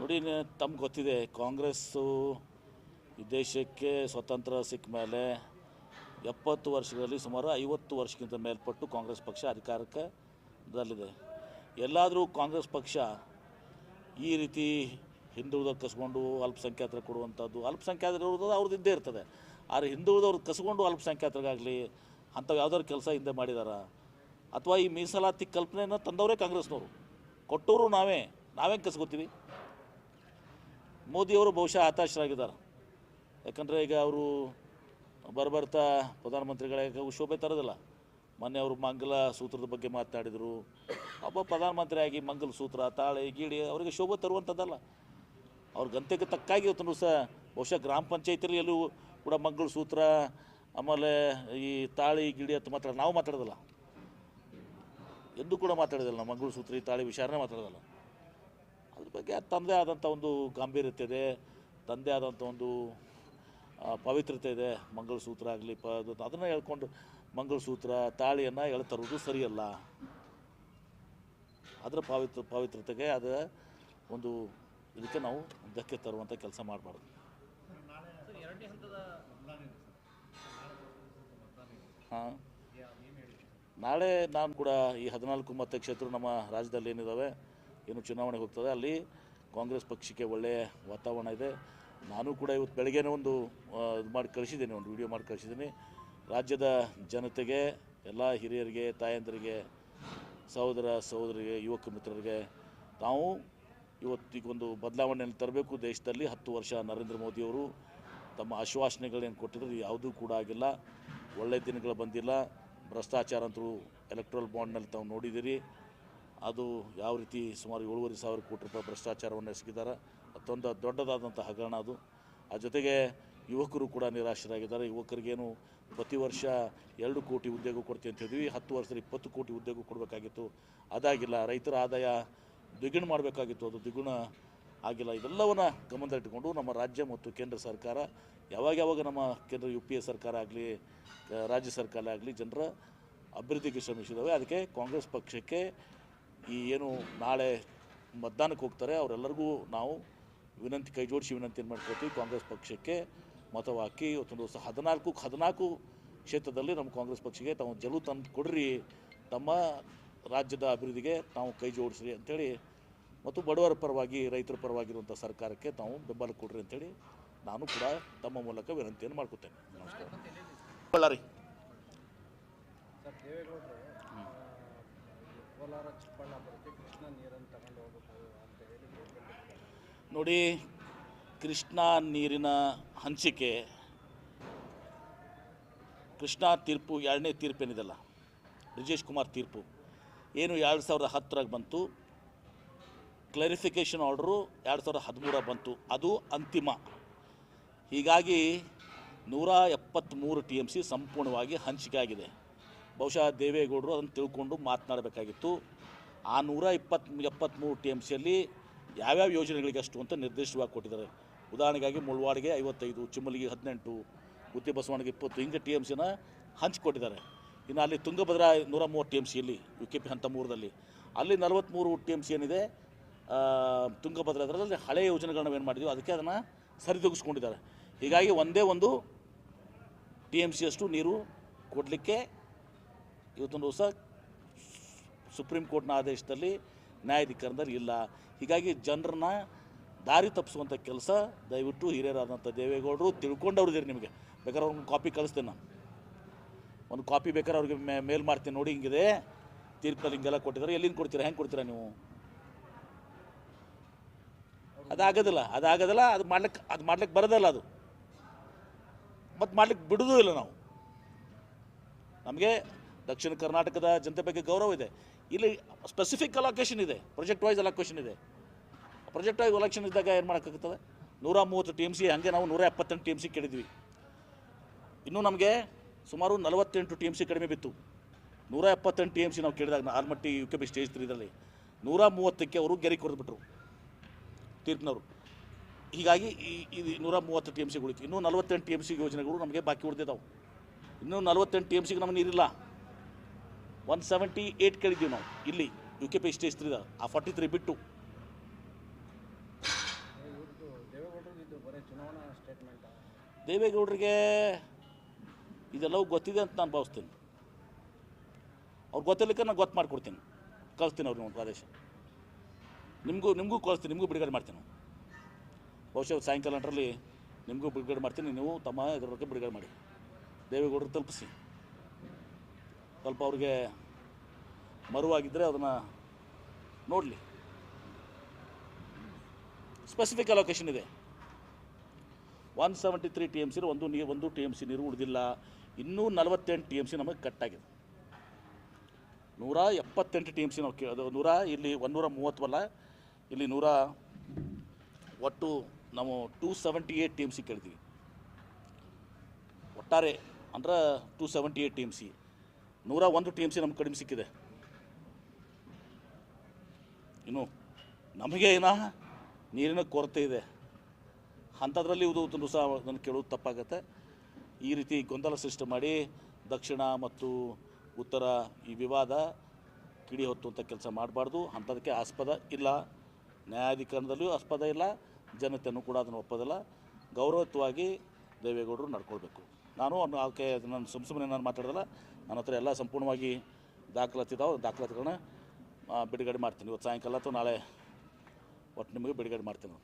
ನೋಡಿ ತಮ್ಗೆ ಗೊತ್ತಿದೆ, ಕಾಂಗ್ರೆಸ್ಸು ಈ ದೇಶಕ್ಕೆ ಸ್ವತಂತ್ರ ಸಿಕ್ಕ ಮೇಲೆ ಎಪ್ಪತ್ತು ವರ್ಷಗಳಲ್ಲಿ ಸುಮಾರು ಐವತ್ತು ವರ್ಷಕ್ಕಿಂತ ಮೇಲ್ಪಟ್ಟು ಕಾಂಗ್ರೆಸ್ ಪಕ್ಷ ಅಧಿಕಾರಕ್ಕೆ ದಲ್ಲಿದೆ ಎಲ್ಲಾದರೂ ಕಾಂಗ್ರೆಸ್ ಪಕ್ಷ ಈ ರೀತಿ ಹಿಂದುಳಿದವ್ರು ಕಸ್ಕೊಂಡು ಅಲ್ಪಸಂಖ್ಯಾತರಿಗೆ ಕೊಡುವಂಥದ್ದು, ಅಲ್ಪಸಂಖ್ಯಾತರು ಅವ್ರದ್ದು ಇದ್ದೇ ಇರ್ತದೆ. ಆದರೆ ಹಿಂದುಳಿದವ್ರು ಕಸ್ಕೊಂಡು ಅಲ್ಪಸಂಖ್ಯಾತರಿಗಾಗಲಿ ಅಂಥವು ಯಾವ್ದಾದ್ರು ಕೆಲಸ ಹಿಂದೆ ಮಾಡಿದಾರ? ಅಥವಾ ಈ ಮೀಸಲಾತಿ ಕಲ್ಪನೆಯನ್ನು ತಂದವರೇ ಕಾಂಗ್ರೆಸ್ನವರು. ಕೊಟ್ಟವರು ನಾವೇ, ನಾವೇನು ಕಸ್ಕೋತೀವಿ? ಮೋದಿಯವರು ಬಹುಶಃ ಹತಾಶರಾಗಿದ್ದಾರೆ. ಯಾಕಂದರೆ ಈಗ ಅವರು ಬರಬರ್ತಾ ಪ್ರಧಾನಮಂತ್ರಿಗಳಿಗೆ ಶೋಭೆ ತರೋದಿಲ್ಲ. ಮೊನ್ನೆ ಅವರು ಮಂಗಲ ಸೂತ್ರದ ಬಗ್ಗೆ ಮಾತನಾಡಿದರು. ಒಬ್ಬ ಪ್ರಧಾನಮಂತ್ರಿಯಾಗಿ ಮಂಗಲ ಸೂತ್ರ, ತಾಳೆ ಗೀಳಿ ಅವರಿಗೆ ಶೋಭೆ ತರುವಂಥದ್ದಲ್ಲ. ಅವ್ರ ಗಂತೆಗೆ ತಕ್ಕಾಗಿ ಇವತ್ತು ಸಹ ಬಹುಶಃ ಗ್ರಾಮ ಪಂಚಾಯತಿಯಲ್ಲಿ ಎಲ್ಲೂ ಕೂಡ ಮಂಗಳ ಸೂತ್ರ, ಆಮೇಲೆ ಈ ತಾಳಿ, ಗಿಡಿ ಅಂತ ಮಾತಾಡ ನಾವು ಮಾತಾಡೋದಿಲ್ಲ. ಎಂದೂ ಕೂಡ ಮಾತಾಡೋದಿಲ್ಲ ನಾವು ಮಂಗಳಸೂತ್ರ ಈ ತಾಳಿ ವಿಚಾರನೇ ಮಾತಾಡೋದಿಲ್ಲ. ಬಗ್ಗೆ ತನ್ನದೇ ಆದಂಥ ಒಂದು ಗಾಂಭೀರ್ಯತೆ ಇದೆ. ತನ್ನದೇ ಆದಂಥ ಒಂದು ಪವಿತ್ರತೆ ಇದೆ. ಮಂಗಳಸೂತ್ರ ಆಗಲಿ ಪ ಅದನ್ನು ಹೇಳ್ಕೊಂಡು ಮಂಗಳಸೂತ್ರ ತಾಳಿಯನ್ನು ಹೇಳ್ತರೋದು ಸರಿಯಲ್ಲ. ಅದರ ಪವಿತ್ರ ಪವಿತ್ರತೆಗೆ ಅದು ಒಂದು ಇದಕ್ಕೆ ನಾವು ಧಕ್ಕೆ ತರುವಂಥ ಕೆಲಸ ಮಾಡಬಾರ್ದು. ಹಾಂ. ನಾಳೆ ನಾನು ಕೂಡ ಈ ಹದಿನಾಲ್ಕು ಕ್ಷೇತ್ರ ನಮ್ಮ ರಾಜ್ಯದಲ್ಲಿ ಏನಿದ್ದಾವೆ ಏನು ಚುನಾವಣೆ ಹೋಗ್ತದೆ, ಅಲ್ಲಿ ಕಾಂಗ್ರೆಸ್ ಪಕ್ಷಕ್ಕೆ ಒಳ್ಳೆಯ ವಾತಾವರಣ ಇದೆ. ನಾನು ಕೂಡ ಇವತ್ತು ಬೆಳಗ್ಗೆನೇ ಒಂದು ಇದು ಮಾಡಿ ಕಳಿಸಿದ್ದೀನಿ, ಒಂದು ವಿಡಿಯೋ ಮಾಡಿ ಕಳಿಸಿದ್ದೀನಿ. ರಾಜ್ಯದ ಜನತೆಗೆ, ಎಲ್ಲ ಹಿರಿಯರಿಗೆ, ತಾಯಂದರಿಗೆ, ಸಹೋದರ ಸಹೋದರಿಗೆ, ಯುವಕ ಮಿತ್ರರಿಗೆ, ತಾವು ಇವತ್ತಿಗೊಂದು ಬದಲಾವಣೆಯನ್ನು ತರಬೇಕು. ದೇಶದಲ್ಲಿ ಹತ್ತು ವರ್ಷ ನರೇಂದ್ರ ಮೋದಿಯವರು ತಮ್ಮ ಆಶ್ವಾಸನೆಗಳೇನು ಕೊಟ್ಟಿದ್ರು ಯಾವುದೂ ಕೂಡ ಆಗಿಲ್ಲ. ಒಳ್ಳೆಯ ದಿನಗಳು ಬಂದಿಲ್ಲ. ಭ್ರಷ್ಟಾಚಾರ ಅಂತೂ ಎಲೆಕ್ಟ್ರಲ್ ಬಾಂಡ್ನಲ್ಲಿ ತಾವು ನೋಡಿದ್ದೀರಿ. ಅದು ಯಾವ ರೀತಿ ಸುಮಾರು ಏಳುವರೆ ಸಾವಿರ ಕೋಟಿ ರೂಪಾಯಿ ಭ್ರಷ್ಟಾಚಾರವನ್ನು ಎಸಗಿದ್ದಾರೆ. ಅತ್ಯಂತ ದೊಡ್ಡದಾದಂಥ ಹಗರಣ ಅದು. ಆ ಜೊತೆಗೆ ಯುವಕರು ಕೂಡ ನಿರಾಶರಾಗಿದ್ದಾರೆ. ಯುವಕರಿಗೇನು ಪ್ರತಿ ವರ್ಷ ಎರಡು ಕೋಟಿ ಉದ್ಯೋಗ ಕೊಡ್ತೀವಿ ಅಂತ ಹೇಳಿದ್ವಿ. ಹತ್ತು ವರ್ಷದಲ್ಲಿ ಇಪ್ಪತ್ತು ಕೋಟಿ ಉದ್ಯೋಗ ಕೊಡಬೇಕಾಗಿತ್ತು. ಅದಾಗಿಲ್ಲ. ರೈತರ ಆದಾಯ ದ್ವಿಗುಣ ಮಾಡಬೇಕಾಗಿತ್ತು. ಅದು ದ್ವಿಗುಣ ಆಗಿಲ್ಲ. ಇದೆಲ್ಲವನ್ನು ಗಮನದಲ್ಲಿಟ್ಟುಕೊಂಡು ನಮ್ಮ ರಾಜ್ಯ ಮತ್ತು ಕೇಂದ್ರ ಸರ್ಕಾರ ಯಾವಾಗ ಯಾವಾಗ ನಮ್ಮ ಕೇಂದ್ರ ಯು ಪಿ ಎ ಸರ್ಕಾರ ಆಗಲಿ ರಾಜ್ಯ ಸರ್ಕಾರ ಆಗಲಿ ಜನರ ಅಭಿವೃದ್ಧಿಗೆ ಶ್ರಮಿಸಿದ್ದಾವೆ. ಅದಕ್ಕೆ ಕಾಂಗ್ರೆಸ್ ಪಕ್ಷಕ್ಕೆ ಈ ಏನು ನಾಳೆ ಮತದಾನಕ್ಕೆ ಹೋಗ್ತಾರೆ ಅವರೆಲ್ಲರಿಗೂ ನಾವು ವಿನಂತಿ ಕೈ ಜೋಡಿಸಿ ವಿನಂತಿಯನ್ನು ಮಾಡ್ಕೊಳ್ತೀವಿ. ಕಾಂಗ್ರೆಸ್ ಪಕ್ಷಕ್ಕೆ ಮತವಾಕಿ ಇವತ್ತೊಂದು ದಿವಸ ಹದಿನಾಲ್ಕು ಹದಿನಾಲ್ಕು ಕ್ಷೇತ್ರದಲ್ಲಿ ನಮ್ಮ ಕಾಂಗ್ರೆಸ್ ಪಕ್ಷಕ್ಕೆ ತಾವು ಜಲು ತಂದು ಕೊಡ್ರಿ ತಮ್ಮ ರಾಜ್ಯದ ಅಭಿವೃದ್ಧಿಗೆ ತಾವು ಕೈ ಜೋಡಿಸ್ರಿ ಅಂಥೇಳಿ ಮತ್ತು ಬಡವರ ಪರವಾಗಿ ರೈತರ ಪರವಾಗಿರುವಂಥ ಸರ್ಕಾರಕ್ಕೆ ತಾವು ಬೆಂಬಲ ಕೊಡ್ರಿ ಅಂಥೇಳಿ ನಾನು ಕೂಡ ತಮ್ಮ ಮೂಲಕ ವಿನಂತಿಯನ್ನು ಮಾಡ್ಕೊತೇನೆ. ನಮಸ್ಕಾರ. ಬಳ್ಳಾರಿ. ಕೋಲಾರ ಚಿಕ್ಕಬಳ್ಳಾಪುರಕ್ಕೆ ಕೃಷ್ಣ ನೀರನ್ನು ತಗೊಂಡು ಅಂತ ಹೇಳಿ ನೋಡಿ, ಕೃಷ್ಣಾ ನೀರಿನ ಹಂಚಿಕೆ, ಕೃಷ್ಣಾ ತೀರ್ಪು, ಎರಡನೇ ತೀರ್ಪೇನಿದೆಲ್ಲ ಬ್ರಿಜೇಶ್ ಕುಮಾರ್ ತೀರ್ಪು. ಏನು ಎರಡು ಸಾವಿರದ ಹತ್ತರಾಗ ಬಂತು. ಕ್ಲಾರಿಫಿಕೇಷನ್ ಆರ್ಡ್ರು ಎರಡು ಸಾವಿರದ ಹದಿಮೂರ ಬಂತು. ಅದು ಅಂತಿಮ. ಹೀಗಾಗಿ ನೂರ ಎಪ್ಪತ್ತ್ಮೂರು ಟಿ ಎಂ ಸಿ ಸಂಪೂರ್ಣವಾಗಿ ಹಂಚಿಕೆ ಆಗಿದೆ. ಬಹುಶಃ ದೇವೇಗೌಡರು ಅದನ್ನು ತಿಳ್ಕೊಂಡು ಮಾತನಾಡಬೇಕಾಗಿತ್ತು. ಆ ನೂರ ಇಪ್ಪತ್ತ್ ಎಪ್ಪತ್ತ್ಮೂರು ಟಿ ಎಂ ಸಿಯಲ್ಲಿ ಯಾವ್ಯಾವ ಯೋಜನೆಗಳಿಗೆ ಅಷ್ಟು ಅಂತ ನಿರ್ದಿಷ್ಟವಾಗಿ ಕೊಟ್ಟಿದ್ದಾರೆ. ಉದಾಹರಣೆಗಾಗಿ ಮುಳ್ವಾಡಿಗೆ ಐವತ್ತೈದು, ಚಿಮ್ಮಲಿಗೆ ಹದಿನೆಂಟು, ಗುತ್ತಿ ಬಸವಣ್ಣಗೆ ಇಪ್ಪತ್ತು, ಹಿಂಗೆ ಟಿ ಎಂ ಸಿನ ಹಂಚಿಕೊಟ್ಟಿದ್ದಾರೆ. ಇನ್ನು ಅಲ್ಲಿ ತುಂಗಭದ್ರಾ ನೂರ ಮೂವತ್ತು ಟಿ ಎಂ ಸಿಯಲ್ಲಿ, ಯು ಕೆ ಪಿ ಹಂತ ಮೂರದಲ್ಲಿ ಅಲ್ಲಿ ನಲವತ್ತ್ಮೂರು ಟಿ ಎಂ ಸಿ ಏನಿದೆ ತುಂಗಭದ್ರಾ ಅದರಲ್ಲಿ ಹಳೆಯ ಯೋಜನೆಗಳನ್ನ ಏನು ಮಾಡಿದ್ವಿ, ಅದಕ್ಕೆ ಅದನ್ನು ಸರಿದೂಗಿಸ್ಕೊಂಡಿದ್ದಾರೆ. ಹೀಗಾಗಿ ಒಂದೇ ಒಂದು ಟಿ ಎಂ ಸಿಯಷ್ಟು ನೀರು ಕೊಡಲಿಕ್ಕೆ ಇವತ್ತೊಂದು ದಿವಸ ಸುಪ್ರೀಂ ಕೋರ್ಟ್ನ ಆದೇಶದಲ್ಲಿ ನ್ಯಾಯಾಧಿಕರಣದಲ್ಲಿ ಇಲ್ಲ. ಹೀಗಾಗಿ ಜನರನ್ನ ದಾರಿ ತಪ್ಪಿಸುವಂಥ ಕೆಲಸ ದಯವಿಟ್ಟು ಹಿರಿಯರಾದಂಥ ದೇವೇಗೌಡರು ತಿಳ್ಕೊಂಡವ್ರಿದ್ದೀರಿ ನಿಮಗೆ. ಬೇಕಾದ್ರೆ ಅವ್ರಿಗೆ ಕಾಪಿ ಕಳಿಸ್ತೇನೆ ನಾನು. ಒಂದು ಕಾಪಿ ಬೇಕಾದ್ರೆ ಅವ್ರಿಗೆ ಮೇ ಮೇಲ್ ಮಾಡ್ತೀನಿ ನೋಡಿ ಹಿಂಗಿದೆ. ತೀರ್ಪಲ್ಲಿ ಹಿಂಗೆಲ್ಲ ಕೊಟ್ಟಿದ್ದಾರೆ. ಎಲ್ಲಿಂದ ಕೊಡ್ತೀರಾ? ಹೆಂಗೆ ಕೊಡ್ತೀರಾ ನೀವು? ಅದಾಗೋದಿಲ್ಲ ಅದಾಗೋದಿಲ್ಲ. ಅದು ಮಾಡ್ಲಿಕ್ಕೆ ಅದು ಮಾಡ್ಲಿಕ್ಕೆ ಬರೋದಲ್ಲ ಅದು. ಮತ್ತು ಮಾಡ್ಲಿಕ್ಕೆ ಬಿಡೋದೂ ಇಲ್ಲ ನಾವು. ನಮಗೆ ದಕ್ಷಿಣ ಕರ್ನಾಟಕದ ಜನತೆ ಬಗ್ಗೆ ಗೌರವ ಇದೆ. ಇಲ್ಲಿ ಸ್ಪೆಸಿಫಿಕ್ ಅಲೋಕೇಶನ್ ಇದೆ. ಪ್ರಾಜೆಕ್ಟ್ ವೈಸ್ ಅಲೋಕೇಶನ್ ಇದೆ. ಪ್ರಾಜೆಕ್ಟ್ ವೈಸ್ ಅಲೋಕೇಶನ್ ಇದ್ದಾಗ ಏನು ಮಾಡೋಕ್ಕಾಗುತ್ತದೆ? ನೂರ ಮೂವತ್ತು ಟಿ ಎಂ ಸಿ ಹಾಗೆ ನಾವು ನೂರ ಎಪ್ಪತ್ತೆಂಟು ಟಿ ಎಂ ಸಿ ಕೇಳಿದ್ವಿ. ಇನ್ನೂ ನಮಗೆ ಸುಮಾರು ನಲವತ್ತೆಂಟು ಟಿ ಎಂ ಸಿ ಕಡಿಮೆ ಬಿತ್ತು. ನೂರ ಎಪ್ಪತ್ತೆಂಟು ಟಿ ಎಂ ಸಿ ನಾವು ಕೇಳಿದಾಗ Almatti U K B stage ತ್ರೀದಲ್ಲಿ ನೂರ ಮೂವತ್ತಕ್ಕೆ ಅವರು ಗೆರೆ ಕೊರೆದ್ಬಿಟ್ರು ತೀರ್ಪಿನವರು. ಹೀಗಾಗಿ ಈ ಇದು ನೂರ ಮೂವತ್ತು ಟಿ ಎಂ ಸಿ ಉಳಿತು ಇನ್ನೂ ನಲವತ್ತೆಂಟು ಟಿ ಎಂ ಸಿ ಯೋಜನೆಗಳು ನಮಗೆ ಬಾಕಿ ಉಳಿದಿದ್ದಾವೆ ಇನ್ನೂ ನಲವತ್ತೆಂಟು ಟಿ ಎಂ ಸಿಗೆ ನಮಗೆ ನೀರಿಲ್ಲ. ಒನ್ ಸೆವೆಂಟಿ ಏಯ್ಟ್ ಕೇಳಿದ್ದೀವಿ ನಾವು. ಇಲ್ಲಿ ಯು ಕೆ ಪಿ ಎಷ್ಟು ಟಿ ತ್ರೀದ ಆ ಫಾರ್ಟಿ ತ್ರೀ ಬಿಟ್ಟು. ದೇವೇಗೌಡರಿಗೆ ಇದೆಲ್ಲವೂ ಗೊತ್ತಿದೆ ಅಂತ ನಾನು ಭಾವಿಸ್ತೀನಿ. ಅವ್ರು ಗೊತ್ತಿಲ್ಲಕ್ಕೆ ನಾನು ಗೊತ್ತು ಮಾಡಿಕೊಡ್ತೀನಿ. ಕಳಿಸ್ತೀನಿ ಅವ್ರಿಗೆ ಒಂದು ಆದೇಶ. ನಿಮಗೂ ನಿಮಗೂ ಕಳಿಸ್ತೀನಿ, ನಿಮಗೂ ಬಿಡುಗಡೆ ಮಾಡ್ತೀನಿ ಬಹುಶಃ ಸಾಯಂಕಾಲ ಅಂಟ್ರಲ್ಲಿ ನಿಮಗೂ ಬಿಡುಗಡೆ ಮಾಡ್ತೀನಿ, ನೀವು ತಮ್ಮ ಇದರ ಬಿಡುಗಡೆ ಮಾಡಿ. ದೇವೇಗೌಡರು ತಲುಪಿಸಿ. ಸ್ವಲ್ಪ ಅವ್ರಿಗೆ ಮರುವಾಗಿದ್ದರೆ ಅದನ್ನು ನೋಡಲಿ. ಸ್ಪೆಸಿಫಿಕ್ ಅಲೊಕೇಶನ್ ಇದೆ. One seventy three T M C ಒಂದು ನೀರು ಒಂದು ಟಿ ಎಂ ಸಿ ನೀರು ಉಳಿದಿಲ್ಲ. ಇನ್ನೂ ನಲವತ್ತೆಂಟು ಟಿ ಎಂ ಸಿ ನಮಗೆ ಕಟ್ಟಾಗಿದೆ ನೂರ ಎಪ್ಪತ್ತೆಂಟು ಟಿ ಎಂ ಸಿ ನಾವು ಕೇ, ಅದು ನೂರ, ಇಲ್ಲಿ ಒಂದೂರ ಮೂವತ್ತವಲ್ಲ ಇಲ್ಲಿ ನೂರ ಒಟ್ಟು ನಾವು two seventy eight T M C ಕೇಳ್ತೀವಿ. ಒಟ್ಟಾರೆ ಅಂದ್ರೆ two seventy eight T M C ನೂರ ಒಂದು ಟಿ ಎಂ ಸಿ ನಮ್ಗೆ ಕಡಿಮೆ ಸಿಕ್ಕಿದೆ. ಇನ್ನು ನಮಗೆ ಏನ ನೀರಿನ ಕೊರತೆ ಇದೆ. ಅಂಥದ್ರಲ್ಲಿ ಇದು ಸಹ ನಾನು ಕೇಳೋದು ತಪ್ಪಾಗತ್ತೆ. ಈ ರೀತಿ ಗೊಂದಲ ಸೃಷ್ಟಿ ಮಾಡಿ ದಕ್ಷಿಣ ಮತ್ತು ಉತ್ತರ ಈ ವಿವಾದ ಕಿಡಿ ಅಂತ ಕೆಲಸ ಮಾಡಬಾರ್ದು. ಅಂಥದಕ್ಕೆ ಆಸ್ಪದ ಇಲ್ಲ. ನ್ಯಾಯಾಧಿಕರಣದಲ್ಲಿಯೂ ಆಸ್ಪದ ಇಲ್ಲ. ಜನತೆಯನ್ನು ಕೂಡ ಅದನ್ನು ಒಪ್ಪೋದಿಲ್ಲ. ಗೌರವತ್ವವಾಗಿ ದೇವೇಗೌಡರು ನಡ್ಕೊಳ್ಬೇಕು. ನಾನು ಅವ್ನು ಆಕೆ ನಾನು ಸುಮ್ಮ ಸುಮ್ಮನೆ ನಾನು ಮಾತಾಡೋದಲ್ಲ, ನನ್ನ ಹತ್ರ ಎಲ್ಲ ಸಂಪೂರ್ಣವಾಗಿ ದಾಖಲಾತಿ ಇದಾವೆ ದಾಖಲಾತಿಗಳನ್ನ ಬಿಡುಗಡೆ ಮಾಡ್ತೀನಿ. ಇವತ್ತು ಸಾಯಂಕಾಲ ಅಥವಾ ನಾಳೆ ಒಟ್ಟು ನಿಮಗೆ ಬಿಡುಗಡೆ ಮಾಡ್ತೀನಿ